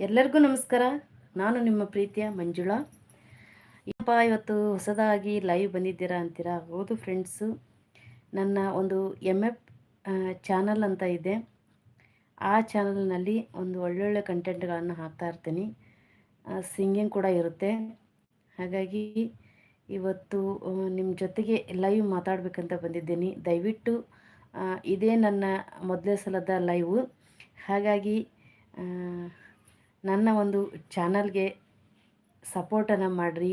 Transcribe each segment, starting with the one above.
ಎಲ್ಲರಿಗೂ ನಮಸ್ಕಾರ. ನಾನು ನಿಮ್ಮ ಪ್ರೀತಿಯ ಮಂಜುಳಾ. ಏನಪ್ಪ, ಇವತ್ತು ಹೊಸದಾಗಿ ಲೈವ್ ಬಂದಿದ್ದೀರಾ ಅಂತೀರಾ? ಹೌದು ಫ್ರೆಂಡ್ಸು ನನ್ನ ಒಂದು ಎಂ ಎಫ್ ಚಾನಲ್ ಅಂತ ಇದೆ. ಆ ಚಾನಲ್ನಲ್ಲಿ ಒಂದು ಒಳ್ಳೊಳ್ಳೆ ಕಂಟೆಂಟ್ಗಳನ್ನು ಹಾಕ್ತಾ ಇರ್ತೀನಿ. ಸಿಂಗಿಂಗ್ ಕೂಡ ಇರುತ್ತೆ. ಹಾಗಾಗಿ ಇವತ್ತು ನಿಮ್ಮ ಜೊತೆಗೆ ಲೈವ್ ಮಾತಾಡಬೇಕಂತ ಬಂದಿದ್ದೀನಿ. ದಯವಿಟ್ಟು ಇದೇ ನನ್ನ ಮೊದಲೇ ಸಲದ ಲೈವು ಹಾಗಾಗಿ ನನ್ನ ಒಂದು ಚಾನಲ್ಗೆ ಸಪೋರ್ಟನ್ನು ಮಾಡಿರಿ,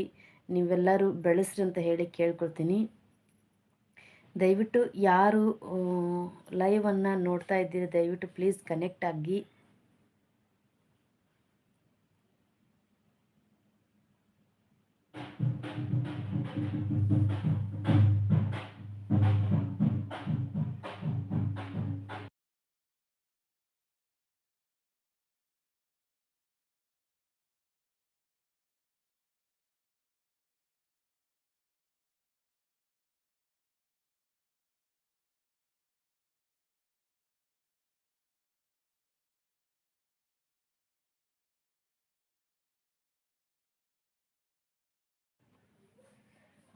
ನೀವೆಲ್ಲರೂ ಬೆಳೆಸ್ರಿ ಅಂತ ಹೇಳಿ ಕೇಳ್ಕೊಳ್ತೀನಿ. ದಯವಿಟ್ಟು ಯಾರು ಲೈವನ್ನು ನೋಡ್ತಾ ಇದ್ದೀರಿ, ದಯವಿಟ್ಟು ಪ್ಲೀಸ್ ಕನೆಕ್ಟ್ ಆಗಿ.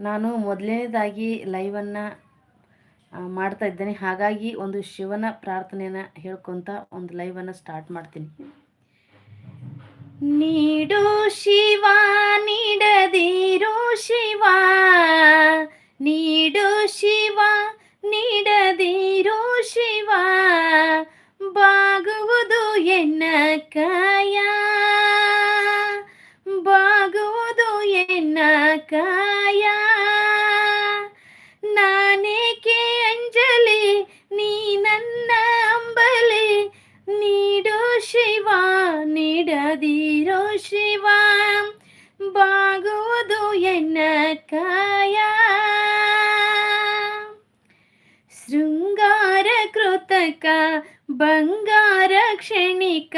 ನಾನು ಮೊದಲನೇದಾಗಿ ಲೈವನ್ನು ಮಾಡ್ತಾ ಇದ್ದೇನೆ. ಹಾಗಾಗಿ ಒಂದು ಶಿವನ ಪ್ರಾರ್ಥನೆಯನ್ನು ಹೇಳ್ಕೊತ ಒಂದು ಲೈವನ್ನು ಸ್ಟಾರ್ಟ್ ಮಾಡ್ತೀನಿ. ನೀಡು ಶಿವ, ನೀಡದಿರು ಶಿವ, ನೀಡು ಶಿವ, ನೀಡದಿರು ಶಿವ, ಬಾಗುವುದು ಎನ್ನ ಕಾಯ? ನೀಡದಿರೋ ಶಿವ ಬಾಗುವುದು ಎನ್ನ ಕಾಯ ಶೃಂಗಾರ ಕೃತಕ ಬಂಗಾರ ಕ್ಷಣಿಕ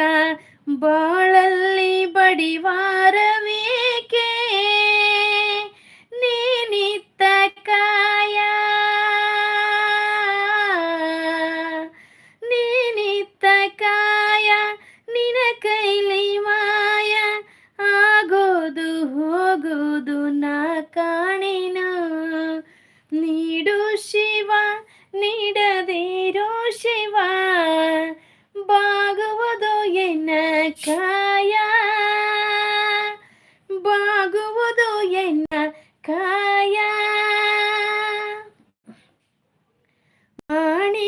ಬಾಳಲ್ಲಿ ಬಡಿವಾರವೇಕೆ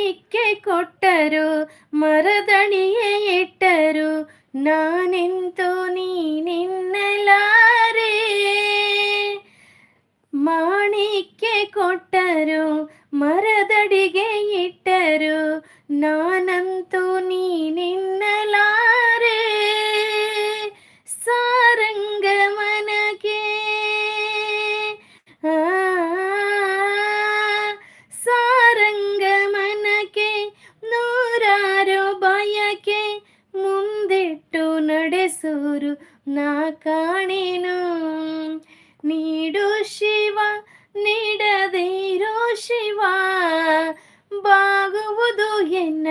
ಮಾಣಿಕ್ಯ ಕೊಟ್ಟರು ಮರದಣಿಯೇ ಇಟ್ಟರು ನಾನೆಂತೂ ನೀನಿನ್ನಲಾರೆ ಮಾಣಿಕ್ಯ ಕೊಟ್ಟರು ಮರದಡಿಗೆ ಇಟ್ಟರು ನಾನಂತೂ ನೀನಿನ್ನಲಾರೆ ನಾ ಕಾಣೆನು ನೀಡು ಶಿವ ನೀಡದಿರೋ ಶಿವ ಬಾಗುವುದು ಎನ್ನ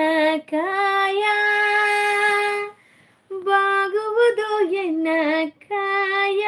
ಕಾಯ ಬಾಗುವುದು ಎನ್ನ ಕಾಯ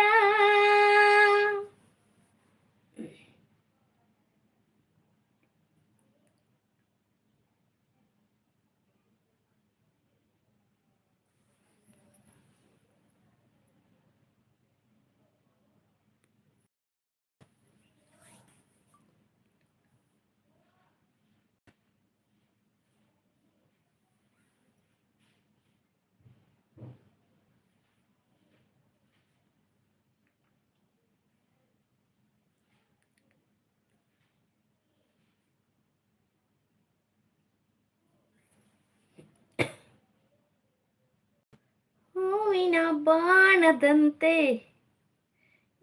ಹೂವಿನ ಬಾಣದಂತೆ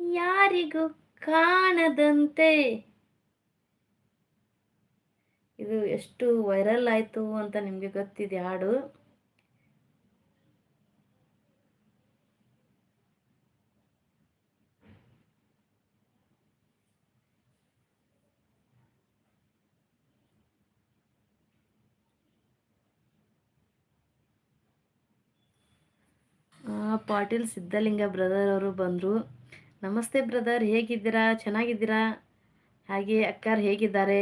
ಯಾರಿಗೂ ಕಾಣದಂತೆ. ಇದು ಎಷ್ಟು ವೈರಲ್ ಆಯಿತು ಅಂತ ನಿಮಗೆ ಗೊತ್ತಿದೆ ಹಾಡು. ಪಾಟೀಲ್ ಸಿದ್ಧಲಿಂಗ ಬ್ರದರ್ ಅವರು ಬಂದರು. ನಮಸ್ತೆ ಬ್ರದರ್, ಹೇಗಿದ್ದೀರಾ? ಚೆನ್ನಾಗಿದ್ದೀರಾ? ಹಾಗೆ ಅಕ್ಕಾರ್ ಹೇಗಿದ್ದಾರೆ?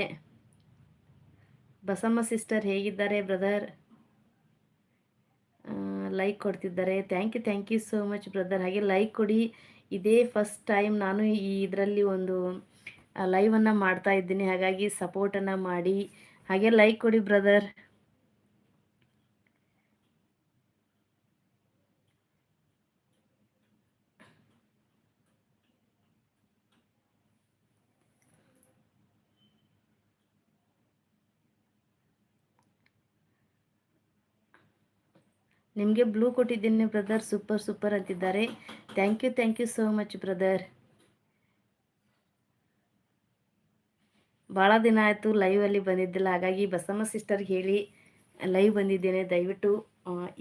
ಬಸಮ್ಮ ಸಿಸ್ಟರ್ ಹೇಗಿದ್ದಾರೆ ಬ್ರದರ್? ಲೈಕ್ ಕೊಡ್ತಿದ್ದಾರೆ. Thank you thank you so much brother. ಹಾಗೆ ಲೈಕ್ ಕೊಡಿ. ಇದೇ ಫಸ್ಟ್ ಟೈಮ್ ನಾನು ಈ ಇದರಲ್ಲಿ ಒಂದು ಲೈವನ್ನು ಮಾಡ್ತಾ ಇದ್ದೀನಿ. ಹಾಗಾಗಿ ಸಪೋರ್ಟನ್ನು ಮಾಡಿ. ಹಾಗೆ ಲೈಕ್ ಕೊಡಿ ಬ್ರದರ್. ನಿಮಗೆ ಬ್ಲೂ ಕೊಟ್ಟಿದ್ದೀನಿ ಬ್ರದರ್ ಸೂಪರ್ ಸೂಪರ್ ಅಂತಿದ್ದಾರೆ. Thank you thank you so much brother ಭಾಳ ದಿನ ಆಯಿತು ಲೈವಲ್ಲಿ ಬಂದಿದ್ದಿಲ್ಲ, ಹಾಗಾಗಿ ಬಸಮ್ಮ ಸಿಸ್ಟರ್ಗೆ ಹೇಳಿ ಲೈವ್ ಬಂದಿದ್ದೇನೆ. ದಯವಿಟ್ಟು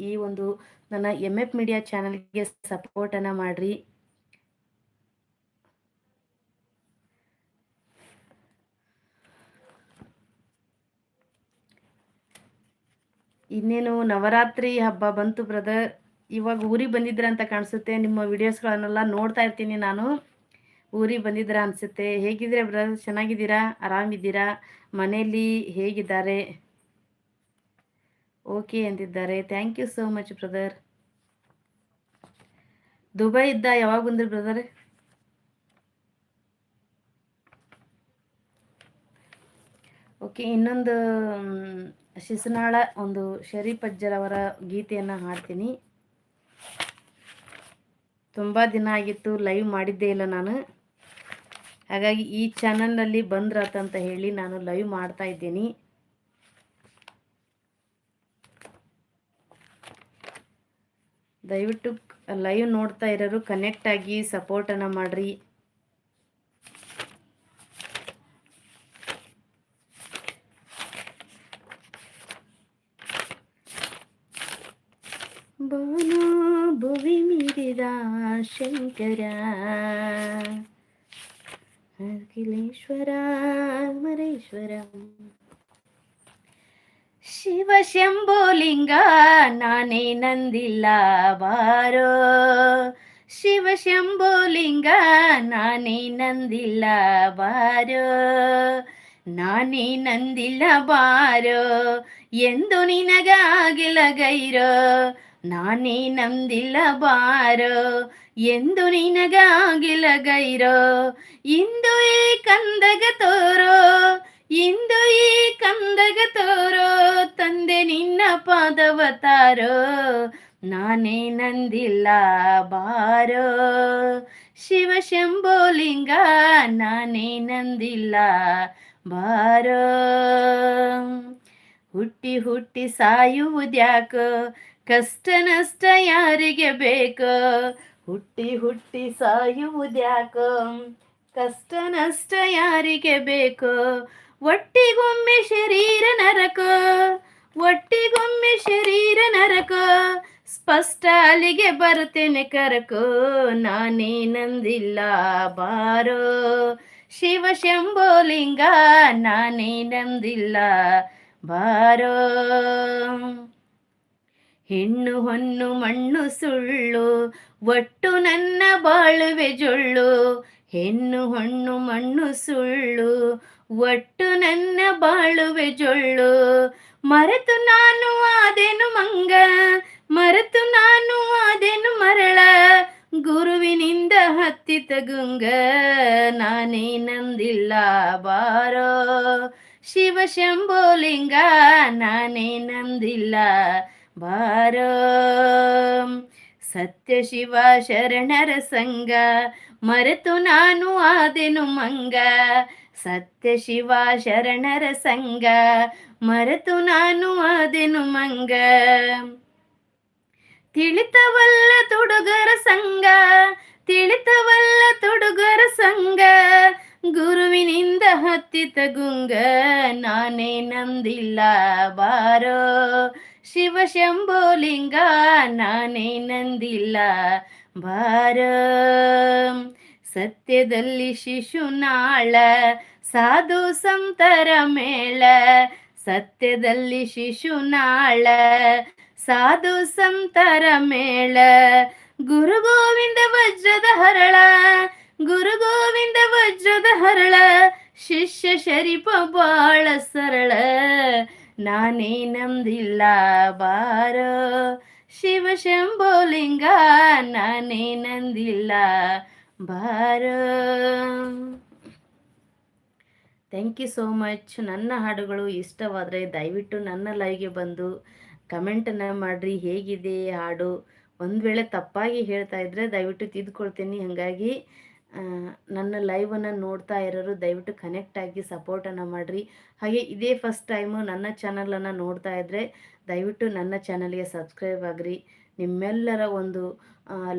ಈ ಒಂದು ನನ್ನ ಎಂ ಎಫ್ ಮೀಡಿಯಾ ಚಾನಲ್ಗೆ ಸಪೋರ್ಟನ್ನು ಮಾಡಿರಿ. ಇನ್ನೇನು ನವರಾತ್ರಿ ಹಬ್ಬ ಬಂತು ಬ್ರದರ್ ಇವಾಗ ಊರಿಗೆ ಬಂದಿದ್ರ ಅಂತ ಕಾಣಿಸುತ್ತೆ. ನಿಮ್ಮ ವಿಡಿಯೋಸ್ಗಳನ್ನೆಲ್ಲ ನೋಡ್ತಾ ಇರ್ತೀನಿ ನಾನು. ಊರಿಗೆ ಬಂದಿದ್ರ ಅನಿಸುತ್ತೆ. ಹೇಗಿದ್ದೀರಾ ಬ್ರದರ್ ಚೆನ್ನಾಗಿದ್ದೀರಾ? ಆರಾಮಿದ್ದೀರಾ? ಮನೆಯಲ್ಲಿ ಹೇಗಿದ್ದಾರೆ? ಓಕೆ ಅಂತಿದ್ದಾರೆ. Thank you so much brother Dubai ಇದ್ದ ಯಾವಾಗ ಬಂದ್ರಿ ಬ್ರದರ್ ಓಕೆ, ಇನ್ನೊಂದು ಶಿಶುನಾಳ ಒಂದು ಶರೀಫ್ ಗೀತೆಯನ್ನು ಹಾಡ್ತೀನಿ. ತುಂಬ ದಿನ ಆಗಿತ್ತು ಲೈವ್ ಮಾಡಿದ್ದೇ ಇಲ್ಲ ನಾನು. ಹಾಗಾಗಿ ಈ ಚಾನಲ್ನಲ್ಲಿ ಬಂದ್ರತಂತ ಹೇಳಿ ನಾನು ಲೈವ್ ಮಾಡ್ತಾ ಇದ್ದೀನಿ. ದಯವಿಟ್ಟು ಲೈವ್ ನೋಡ್ತಾ ಇರೋರು ಕನೆಕ್ಟ್ ಆಗಿ ಸಪೋರ್ಟನ್ನು ಮಾಡಿರಿ. ಶಂಕರ ಅಖಿಲೇಶ್ವರ, ಮರೇಶ್ವರ. ಶಿವ ಶಂಭೋಲಿಂಗ ನಾನೇ ನಂದಿಲ್ಲ ಬಾರೋ. ಶಿವ ಶಂಭೋಲಿಂಗ ನಾನೇ ನಂದಿಲ್ಲ ಬಾರೋ. ನಾನೇ ನಂದಿಲ್ಲ ಬಾರೋ, ಎಂದು ನಿನಗಾಗಿಲ್ಲ ಗೈರೋ ನಾನೇ ನಂದಿಲ್ಲ ಬಾರೋ, ಎಂದು ನಿನಗಾಗಿಲ ಗೈರೋ, ಇಂದು ಈ ಕಂದಗ ತೋರೋ, ಇಂದು ಈ ಕಂದಗ ತೋರೋ, ತಂದೆ ನಿನ್ನ ಪಾದವತಾರೋ, ನಾನೇ ನಂದಿಲ್ಲ ಬಾರೋ. ಶಿವ ಶಂಭೋಲಿಂಗ ನಾನೇ ನಂದಿಲ್ಲ ಬಾರೋ. ಹುಟ್ಟಿ ಹುಟ್ಟಿ ಸಾಯುವುದ್ಯಾಕೋ ಕಷ್ಟ ನಷ್ಟ ಯಾರಿಗೆ ಬೇಕೋ? ಹುಟ್ಟಿ ಹುಟ್ಟಿ ಸಾಯುವುದ್ಯಾಕೋ? ಕಷ್ಟ ನಷ್ಟ ಯಾರಿಗೆ ಬೇಕೋ? ಒಟ್ಟಿಗೊಮ್ಮೆ ಶರೀರ ನರಕೋ, ಒಟ್ಟಿಗೊಮ್ಮೆ ಶರೀರ ನರಕೋ, ಸ್ಪಷ್ಟ ಅಲ್ಲಿಗೆ ಬರುತ್ತೇನೆ ಕರಕೋ. ನಾನೇ ನಂದಿಲ್ಲ ಬಾರೋ. ಶಿವ ಶಂಭೋಲಿಂಗ ನಾನೇ ನಂದಿಲ್ಲ ಬಾರೋ. ಹೆಣ್ಣು ಹೊನ್ನು ಮಣ್ಣು ಸುಳ್ಳು, ಒಟ್ಟು ನನ್ನ ಬಾಳುವೆ ಜೊಳ್ಳು. ಹೆಣ್ಣು ಹೊಣ್ಣು ಮಣ್ಣು ಸುಳ್ಳು, ಒಟ್ಟು ನನ್ನ ಬಾಳುವೆ ಜೊಳ್ಳು. ಮರೆತು ನಾನು ಆದೆನು ಮಂಗ, ಮರೆತು ನಾನು ಆದೆನು ಮರಳ. ಗುರುವಿನಿಂದ ಹತ್ತಿತ ಗುಂಗ, ನಾನೇ ನಂದಿಲ್ಲ ಬಾರೋ. ಶಿವ ಶಂಭೋಲಿಂಗ, ನಾನೇ ನಂದಿಲ್ಲ ಬಾರೋ ಸತ್ಯ ಶಿವ ಶರಣರ ಸಂಗ ಮರೆತು ನಾನು ಆದೆನು ಮಂಗ. ಸತ್ಯ ಶಿವ ಶರಣರ ಸಂಗ ಮರೆತು ನಾನು ಆದೆನು ಮಂಗ. ತಿಳಿತವಲ್ಲ ತುಡುಗರ ಸಂಗ ತಿಳಿತವಲ್ಲ ತುಡುಗರ ಸಂಗ ಗುರುವಿನಿಂದ ಹತ್ತಿತ ಗುಂಗ ನಾನೇ ನಂದಿಲ್ಲ ಬಾರೋ. ಶಿವ ಶಂಭೋಲಿಂಗ ನಾನೇ ನಂದಿಲ್ಲ. ಬಾರ ಸತ್ಯದಲ್ಲಿ ಶಿಶುನಾಳ ಸಾಧು ಸಂತರ ಮೇಳ, ಸತ್ಯದಲ್ಲಿ ಶಿಶುನಾಳ ಸಾಧು ಸಂತರ ಮೇಳ. ಗುರು ಗೋವಿಂದ ವಜ್ರದ ಹರಳ, ಗುರು ಗೋವಿಂದ ವಜ್ರದ ಹರಳ, ಶಿಷ್ಯ ಶರೀಪ ಬಾಳ ಸರಳ. ನಾನೇ ನಮ್ದಿಲ್ಲ ಬಾರ. ಶಿವ ಶಂಭೋಲಿಂಗ ನಾನೇ ನಂದಿಲ್ಲ ಬಾರ. ಥ್ಯಾಂಕ್ ಯು ಸೋ ಮಚ್ ನನ್ನ ಹಾಡುಗಳು ಇಷ್ಟವಾದರೆ ದಯವಿಟ್ಟು ನನ್ನ ಲೈವ್ಗೆ ಬಂದು ಕಮೆಂಟನ್ನು ಮಾಡಿರಿ. ಹೇಗಿದೆ ಹಾಡು? ಒಂದು ವೇಳೆ ತಪ್ಪಾಗಿ ಹೇಳ್ತಾ ಇದ್ದರೆ ದಯವಿಟ್ಟು ತಿದ್ದುಕೊಳ್ತೀನಿ ಹಾಗಾಗಿ ನನ್ನ ಲೈವನ್ನು ನೋಡ್ತಾ ಇರೋರು ದಯವಿಟ್ಟು ಕನೆಕ್ಟ್ ಆಗಿ ಸಪೋರ್ಟನ್ನು ಮಾಡಿರಿ. ಹಾಗೆ ಇದೇ ಫಸ್ಟ್ ಟೈಮು ನನ್ನ ಚಾನಲನ್ನು ನೋಡ್ತಾ ಇದ್ದರೆ ದಯವಿಟ್ಟು ನನ್ನ ಚಾನಲ್ಗೆ ಸಬ್ಸ್ಕ್ರೈಬ್ ಆಗಿರಿ. ನಿಮ್ಮೆಲ್ಲರ ಒಂದು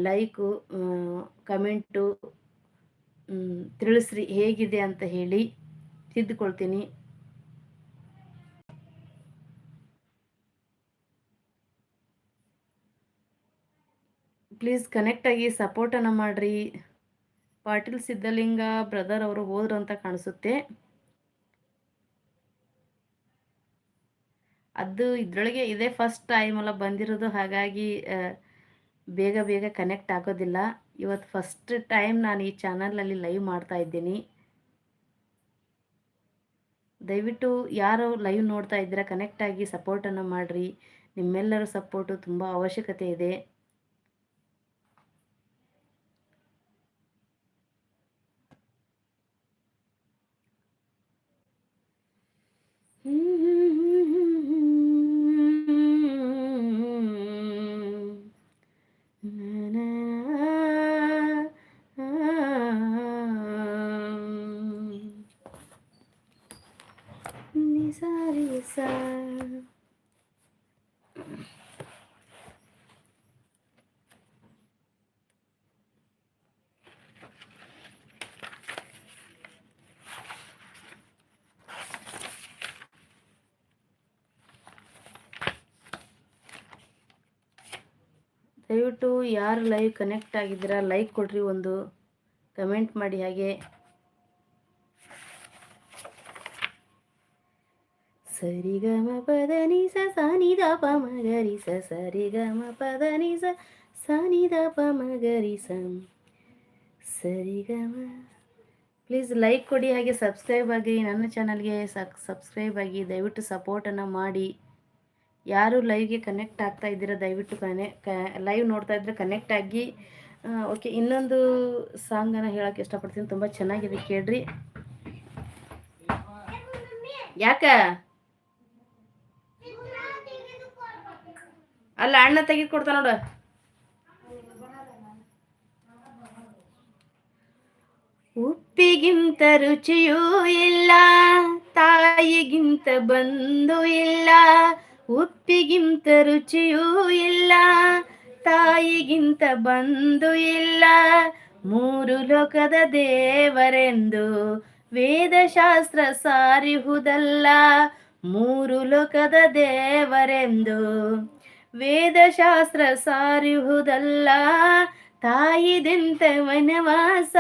ಲೈಕು ಕಮೆಂಟು ತಿಳಿಸ್ರಿ ಹೇಗಿದೆ ಅಂತ ಹೇಳಿ ತಿದ್ದುಕೊಳ್ತೀನಿ ಪ್ಲೀಸ್ ಕನೆಕ್ಟ್ ಆಗಿ ಸಪೋರ್ಟನ್ನು ಮಾಡಿರಿ. ಪಾಟೀಲ್ ಸಿದ್ಧಲಿಂಗ ಬ್ರದರ್ ಅವರು ಹೋದ್ರು ಅಂತ ಕಾಣಿಸುತ್ತೆ. ಅದು ಇದರೊಳಗೆ ಇದೇ ಫಸ್ಟ್ ಟೈಮ್ ಅಲ್ಲ ಬಂದಿರೋದು, ಹಾಗಾಗಿ ಬೇಗ ಬೇಗ ಕನೆಕ್ಟ್ ಆಗೋದಿಲ್ಲ. ಇವತ್ತು ಫಸ್ಟ್ ಟೈಮ್ ನಾನು ಈ ಚಾನಲಲ್ಲಿ ಲೈವ್ ಮಾಡ್ತಾ ಇದ್ದೀನಿ. ದಯವಿಟ್ಟು ಯಾರು ಲೈವ್ ನೋಡ್ತಾ ಇದ್ದೀರಾ ಕನೆಕ್ಟ್ ಆಗಿ ಸಪೋರ್ಟನ್ನು ಮಾಡಿರಿ. ನಿಮ್ಮೆಲ್ಲರ ಸಪೋರ್ಟು ತುಂಬ ಅವಶ್ಯಕತೆ ಇದೆ. ದಯವಿಟ್ಟು ಯಾರು ಲೈವ್ ಕನೆಕ್ಟ್ ಆಗಿದ್ದೀರಾ ಲೈಕ್ ಕೊಡ್ರಿ ಒಂದು ಕಮೆಂಟ್ ಮಾಡಿ ಹಾಗೆ. ಸರಿಗಮ ಪದ ನಿಸ ಸಾನಿದ ಪ ಮಗರಿಸ ಸರಿಗಮ ಪದ ನಿಸ ಸಾನಿದ ಪ ಗ ಸರಿಗಮ. ಪ್ಲೀಸ್ ಲೈಕ್ ಕೊಡಿ ಹಾಗೆ ಸಬ್ಸ್ಕ್ರೈಬ್ ಆಗಿ, ನನ್ನ ಚಾನಲ್ಗೆ ಸಬ್ಸ್ಕ್ರೈಬ್ ಆಗಿ, ದಯವಿಟ್ಟು ಸಪೋರ್ಟನ್ನು ಮಾಡಿ. ಯಾರು ಲೈವ್ಗೆ ಕನೆಕ್ಟ್ ಆಗ್ತಾ ಇದ್ದೀರಾ ದಯವಿಟ್ಟು ಕನೆ ಲೈವ್ ನೋಡ್ತಾ ಇದ್ರೆ ಕನೆಕ್ಟ್ ಆಗಿ ಓಕೆ ಇನ್ನೊಂದು ಸಾಂಗನ್ನು ಹೇಳೋಕ್ಕೆ ಇಷ್ಟಪಡ್ತೀನಿ. ತುಂಬ ಚೆನ್ನಾಗಿದೆ ಕೇಳ್ರಿ. ಯಾಕ? ಅಲ್ಲ, ಅಣ್ಣ ತೆಗೆದುಕೊಡ್ತಾ ನೋಡು. ಉಪ್ಪಿಗಿಂತ ರುಚಿಯೂ ಇಲ್ಲ, ತಾಯಿಗಿಂತ ಬಂದು ಇಲ್ಲ ಉಪ್ಪಿಗಿಂತ ರುಚಿಯೂ ಇಲ್ಲ, ತಾಯಿಗಿಂತ ಬಂದು ಇಲ್ಲ. ಮೂರು ಲೋಕದ ದೇವರೆಂದು ವೇದಶಾಸ್ತ್ರ ಸಾರಿಹುದಲ್ಲ, ಮೂರು ಲೋಕದ ದೇವರೆಂದು ವೇದಶಾಸ್ತ್ರ ಸಾರಿಹುದಲ್ಲ. ತಾಯಿದೆಂತ ವನವಾಸ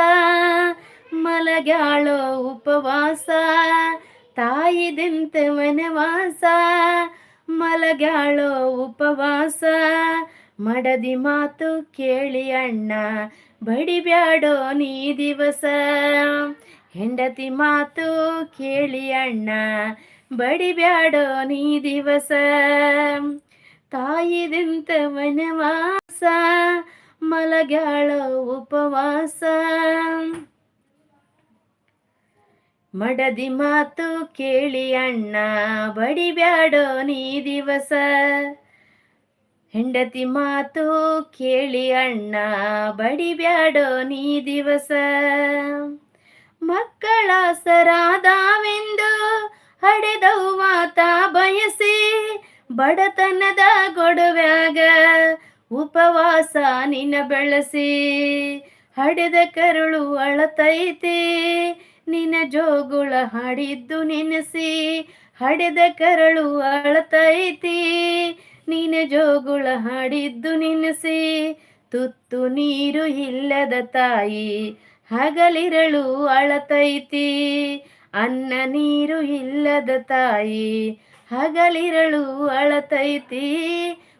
ಮಲಗಾಳೋ ಉಪವಾಸ. ತಾಯಿದೆಂತ ವನವಾಸ ಮಲಗಾಳೋ ಉಪವಾಸ? ಮಡದಿ ಮಾತು ಕೇಳಿ ಅಣ್ಣ, ಬಡಿಬ್ಯಾಡೋ ನೀ ದಿವಸ? ಹೆಂಡತಿ ಮಾತು ಕೇಳಿ ಅಣ್ಣ, ಬಡಿಬ್ಯಾಡೋ ನೀ ದಿವಸ? ತಾಯಿದಿಂತ ವನವಾಸ ಮಲಗಾಳೋ ಉಪವಾಸ? ಮಡದಿ ಮಾತು ಕೇಳಿ ಅಣ್ಣ, ಬಡಿಬ್ಯಾಡೋ ನೀ ದಿವಸ? ಹೆಂಡತಿ ಮಾತು ಕೇಳಿ ಅಣ್ಣ, ಬಡಿಬ್ಯಾಡೋ ನೀ ದಿವಸ? ಮಕ್ಕಳ ಸರಾದಾವೆಂದು ಹಡೆದವು ಮಾತ ಬಯಸಿ, ಬಡತನದ ಗೊಡವ್ಯಾಗ ಉಪವಾಸ ನಿನ್ನ ಬೆಳೆಸಿ, ಹಡೆದ ಕರುಳು ಅಳತೈತಿ ನಿನ್ನ ಜೋಗುಳ ಹಾಡಿದ್ದು ನೆನೆಸಿ, ಹಡೆದ ಕರಳು ಅಳತೈತಿ. ನಿನ್ನ ಜೋಗುಳ ಹಾಡಿದ್ದು ನೆನೆಸಿ, ತುತ್ತು ನೀರು ಇಲ್ಲದ ತಾಯಿ ಹಗಲಿರಳು ಅಳತೈತಿ. ಅನ್ನ ನೀರು ಇಲ್ಲದ ತಾಯಿ ಹಗಲಿರಳು ಅಳತೈತಿ.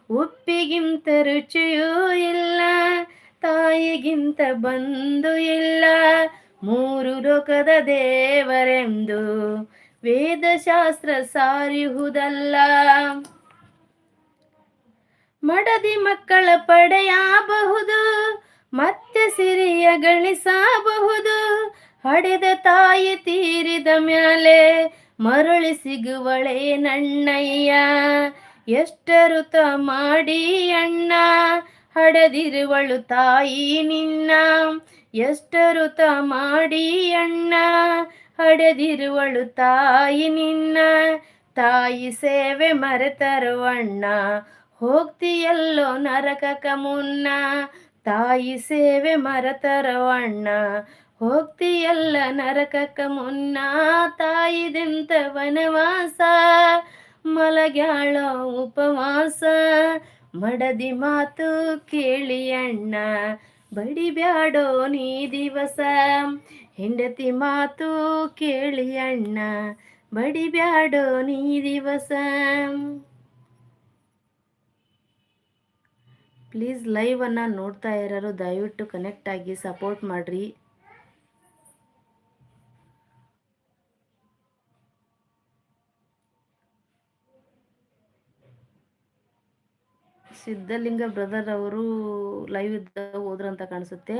ಉಪ್ಪಿಗಿಂತ ರುಚಿಯೂ ಇಲ್ಲ, ತಾಯಿಗಿಂತ ಬಂದು ಇಲ್ಲ ಮೂರು ಲೋಕದ ದೇವರೆಂದು ವೇದಶಾಸ್ತ್ರ ಸಾರಿಹುದಲ್ಲ. ಮಡದಿ ಮಕ್ಕಳ ಪಡೆಯಬಹುದು, ಮತ್ತೆ ಸಿರಿಯ ಗಳಿಸಬಹುದು. ಹಡೆದ ತಾಯಿ ತೀರಿದ ಮ್ಯಾಲೆ ಮರಳಿ ಸಿಗುವಳೆ ನಣ್ಣಯ್ಯ. ಎಷ್ಟರುತ ಮಾಡಿ ಅಣ್ಣ, ಹಡೆದಿರುವಳು ತಾಯಿ ನಿನ್ನ. ಎಷ್ಟರುತ ಮಾಡಿ ಅಣ್ಣ, ಹಡೆದಿರುವಳು ತಾಯಿ ನಿನ್ನ. ತಾಯಿ ಸೇವೆ ಮರೆತರು ಅಣ್ಣ, ಹೋಗ್ತಿಯಲ್ಲೋ ನರಕಕ ಮುನ್ನ. ತಾಯಿ ಸೇವೆ ಮರತರವಣ್ಣ ಹೋಗ್ತಿಯಲ್ಲ ನರಕಕ ಮುನ್ನ. ತಾಯಿದೆಂತ ವನವಾಸ, ಮಲಗ್ಯಾಳೋ ಉಪವಾಸ. ಮಡದಿ ಮಾತು ಕೇಳಿ ಅಣ್ಣ ಬಡಿಬ್ಯಾಡೋ ನೀ ದಿವಸ. ಹೆಂಡತಿ ಮಾತು ಕೇಳಿ ಅಣ್ಣ ಬಡಿಬ್ಯಾಡೋ ನೀ ದಿವಸ. ಪ್ಲೀಸ್ ಲೈವನ್ನು ನೋಡ್ತಾ ಇರೋರು ದಯವಿಟ್ಟು ಕನೆಕ್ಟ್ ಆಗಿ ಸಪೋರ್ಟ್ ಮಾಡಿರಿ. ಸಿದ್ಧಲಿಂಗ ಬ್ರದರ್ ಅವರು ಲೈವ್ ಇದ್ದ ಹೋದ್ರಂತ ಕಾಣಿಸುತ್ತೆ.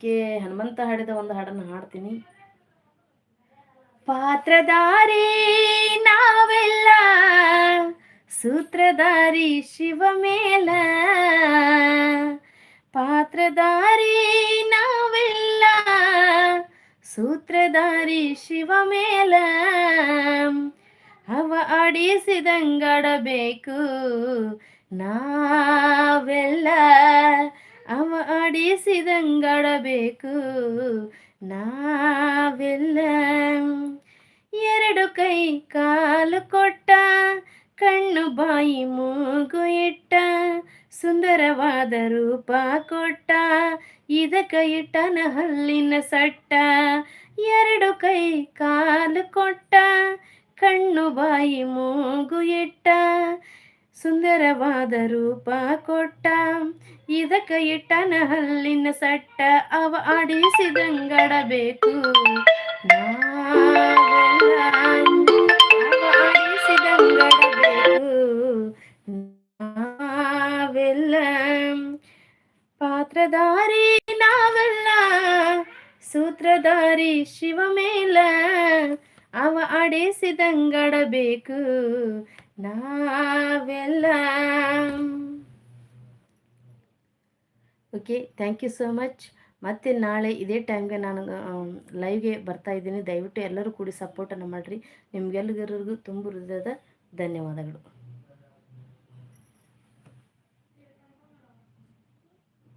ಓಕೆ ಹನುಮಂತ ಹಾಡಿದ ಒಂದು ಹಾಡನ್ನು ಹಾಡ್ತೀನಿ. ಪಾತ್ರಧಾರಿ ನಾವೆಲ್ಲ, ಸೂತ್ರಧಾರಿ ಶಿವ ಮೇಲ. ಪಾತ್ರಧಾರಿ ನಾವೆಲ್ಲ, ಸೂತ್ರಧಾರಿ ಶಿವ ಮೇಲ. ಅವ ಆಡಿಸಿದಂಗಡಬೇಕು ನಾವೆಲ್ಲ, ಅವ ಆಡಿಸಿದಂಗಡಬೇಕು ನಾವೆಲ್ಲ ಎರಡು ಕೈ ಕಾಲು ಕೊಟ್ಟ, ಕಣ್ಣು ಬಾಯಿ ಮೂಗು ಇಟ್ಟ, ಸುಂದರವಾದ ರೂಪ ಕೊಟ್ಟ, ಇದಕ್ಕ ಇಟ್ಟನ ಹಲ್ಲಿನ ಸಟ್ಟ, ಎರಡು ಕೈ ಕಾಲು ಕೊಟ್ಟ, ಕಣ್ಣು ಬಾಯಿ ಮೂಗು ಇಟ್ಟ ಸುಂದರವಾದ ರೂಪ ಕೊಟ್ಟ ಇದಕ್ಕ ಇಟ್ಟನ ಹಲ್ಲಿನ ಸಟ್ಟ ಅವ ಆಡಿಸಿದಂಗಡಬೇಕು ಆಡಿಸಿದಂಗಡಬೇಕು ನಾವೆಲ್ಲ ಪಾತ್ರಧಾರಿ ನಾವೆಲ್ಲ ಸೂತ್ರಧಾರಿ ಶಿವ ಮೇಲ ಅವ ಆಡಿಸಿದಂಗಡಬೇಕು ನಾವೆಲ್ಲ okay thank you so much ಮತ್ತೆ ನಾಳೆ ಇದೇ ಟೈಮ್ಗೆ ನಾನು ಲೈವ್ಗೆ ಬರ್ತಾ ಇದ್ದೀನಿ. ದಯವಿಟ್ಟು ಎಲ್ಲರೂ ಕೂಡಿ ಸಪೋರ್ಟನ್ನು ಮಾಡಿರಿ. ನಿಮ್ಗೆಲ್ಲರಿಗೂ ತುಂಬ ಹೃದಯದ ಧನ್ಯವಾದಗಳು.